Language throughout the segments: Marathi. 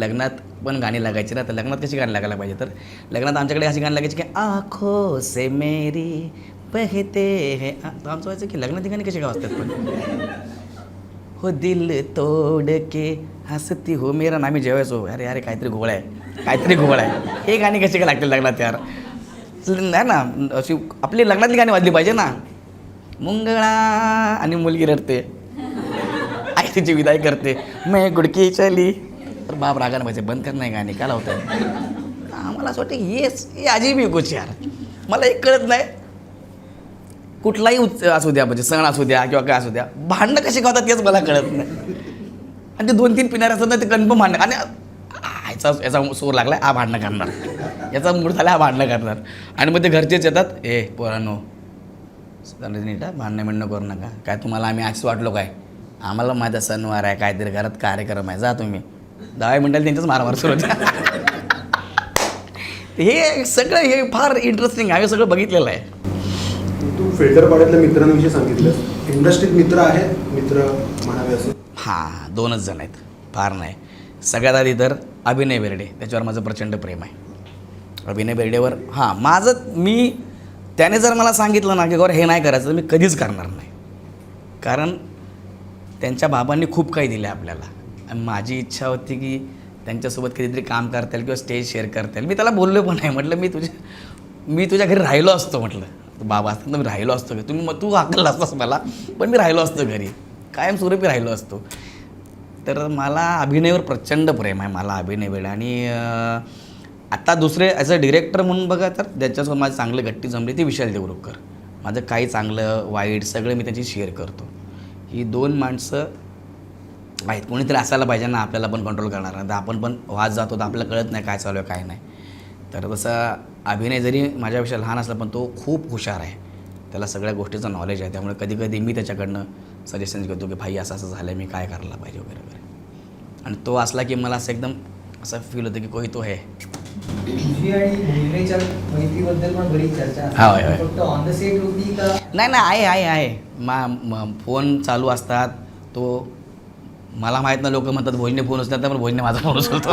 लग्नात पण गाणी लागायची ना तर लग्नात कशी गाणी लागायला पाहिजे? तर लग्नात आमच्याकडे अशी गाणी लागायची की आखो से मेरी बहते हे. तर आमचं व्हायचं की लग्नात गाणी कशी गाव असतात पण? हो दिल तोड के हसती हो मेरा ना आम्ही जेवायचो. अरे अरे काहीतरी घोळ आहे. काहीतरी घोळ आहे. हे गाणी कशी काय लागतील लग्नात यार? नाही ना अशी आपली लग्नातली गाणी वाजली पाहिजे ना. मुंगळा आणि मुलगी रडते. आई तिची विदाई करते. मैं गुडकी चली बाप रागाने पाहिजे बंद कर नाही गाणी का लावतं आम्हाला असं वाटतं येस हे अजीब आहे कुछ यार. मला एक कळत नाही. कुठलाही उत्स असू द्या म्हणजे सण असू द्या किंवा काय असू द्या भांडणं कशी गावतात तेच मला कळत नाही. आणि ते दोन तीन पिणारे असतात ना ते कन्फर्म भांडणं आणि याचा याचा सूर लागला हा भांडणं करणार. याचा मूड झाला हा भांडणं करणार. आणि मग ते घरचेच येतात ए पोरानो नीटा भांडणं मिळणं करू नका. काय तुम्हाला आम्ही आजच वाटलो काय? आम्हाला माझा सणवार आहे काहीतरी घरात कार्यक्रम आहे जा तुम्ही. दहा मिनिटाला त्यांच्याच मारामार सुरू होते हे सगळं हे फार इंटरेस्टिंग आहे सगळं बघितलेलं आहे. तू फिल्टर पाड्यातल्या मित्रांविषयी सांगितलं इंडस्ट्रीत मित्र आहेत मित्र म्हणावे असं. हां दोनच जण आहेत. फार नाही. सगळ्यात आधी तर अभिनय बेर्डे त्याच्यावर माझं प्रचंड प्रेम आहे. अभिनय बेर्डेवर हां माझं मी त्याने जर मला सांगितलं ना की गौर हे नाही करायचं तर मी कधीच करणार नाही. कारण त्यांच्या बाबांनी खूप काही दिलं आपल्याला. आणि माझी इच्छा होती की त्यांच्यासोबत कधीतरी काम करता येईल किंवा स्टेज शेअर करता येईल. मी त्याला बोललो पण नाही. म्हटलं मी तुझ्या मी तुझ्या घरी राहिलो असतो म्हटलं. बाबा असतात मी राहिलो असतो घरी. तुम्ही मग तू हाकलला असतास मला पण मी राहिलो असतो घरी. कायमस्वरूपी राहिलो असतो. तर मला अभिनयवर प्रचंड प्रेम आहे मला अभिनय वेळ आणि आता दुसरे ॲज अ डिरेक्टर म्हणून बघा तर ज्यांच्यासोबत माझी चांगली गट्टी जमली ती विशाल देवरुखकर. माझं काही चांगलं वाईट सगळं मी त्याची शेअर करतो. ही दोन माणसं आहेत कोणीतरी असायला पाहिजे ना आपल्याला पण कंट्रोल करणार. नाही तर आपण पण वाद जातो तर आपल्याला कळत नाही काय चालू आहे काय नाही. तर तसा अभिनय जरी माझ्यापेक्षा लहान असला पण तो खूप हुशार आहे. त्याला सगळ्या गोष्टीचं नॉलेज आहे. त्यामुळे कधी कधी मी त्याच्याकडनं सजेशन घेतो की भाई असं असं झालं मी काय करायला पाहिजे? वगैरे वगैरे. आणि तो असला की मला असं एकदम असं फील होतं की कोई तो आहे. हा, नाही नाही आहे आहे आहे. म- फोन चालू असतात. तो मला माहीत ना लोक म्हणतात भोजने फोन उचलतात पण भोजने माझा फोन उचलतो.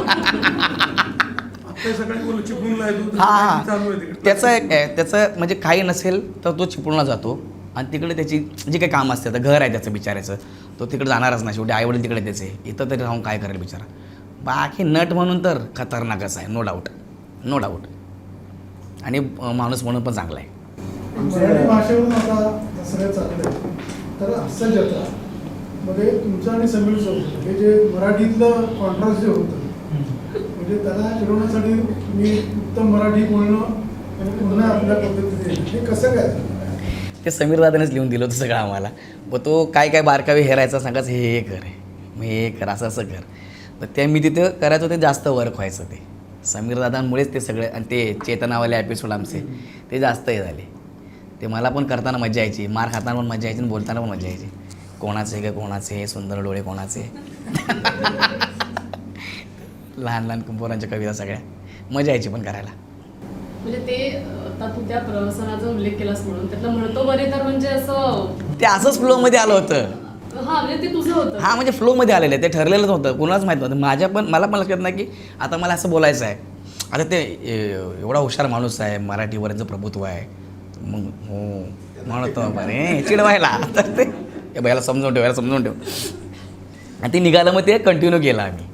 हा हा. चालू आहे तिकडे. त्याचं एक आहे, त्याचं म्हणजे काही नसेल तर तो चिपळूणला जातो. आणि तिकडे त्याची जी काही काम असते आता घर आहे त्याचं बिचारायचं तो तिकडे जाणारच नाही. शेवटी आईवडील तिकडे त्याचे. इथं तरी राहून काय करेल बिचारा? बाकी नट म्हणून तर खतरनाकच आहे नो डाऊट नो डाऊट आणि माणूस म्हणून पण चांगला आहे. मध्ये तुमचं आणि समीर चौधरी हे जे मराठीतलं कॉन्ट्रास्ट जे होतं म्हणजे त्याला फिरवण्यासाठी मी उत्तम मराठी बोलणं आणि पुन्हा आपल्या पद्धतीने हे कसं काय ते समीर दादानेच लिहून दिलं होतं सगळं आम्हाला. मग तो काय काय बारकावे हेरायचा सांगायचं हे हे कर मग हे कर असं असं कर. तर ते मी तिथं करायचं ते जास्त वर्क व्हायचं ते. समीर दादांमुळेच ते सगळे आणि ते चेतनावाले एपिसोड आमचे ते जास्त हे झाले. ते मला पण करताना मजा यायची मार खाताना पण मजा यायची आणि बोलताना पण मजा यायची. कोणाचे का कोणाचे सुंदर डोळे कोणाचे लहान लहान पोरांच्या कविता सगळ्या. मजा यायची पण करायला. म्हणजे ते आता तू त्या प्रवासनाचा उल्लेख केलास म्हणून त्यातलं म्हणतो बरे तर म्हणजे असं ते असंच फ्लोमध्ये आलं होतं. हा म्हणजे ते तुझं होतं. हा म्हणजे फ्लोमध्ये आलेलं आहे. ते ठरलेलंच होतं कोणालाच माहीत नव्हतं. माझ्या पण मला पण लक्षात नाही की आता मला असं बोलायचं आहे. आता ते एवढा हुशार माणूस आहे. मराठीवरचं प्रभुत्व आहे. मग हो म्हणतो बरे चिडवायला. तर ते याला समजून ठेव याला समजून ठेव. आणि ते निघालं मग ते कंटिन्यू केलं आम्ही.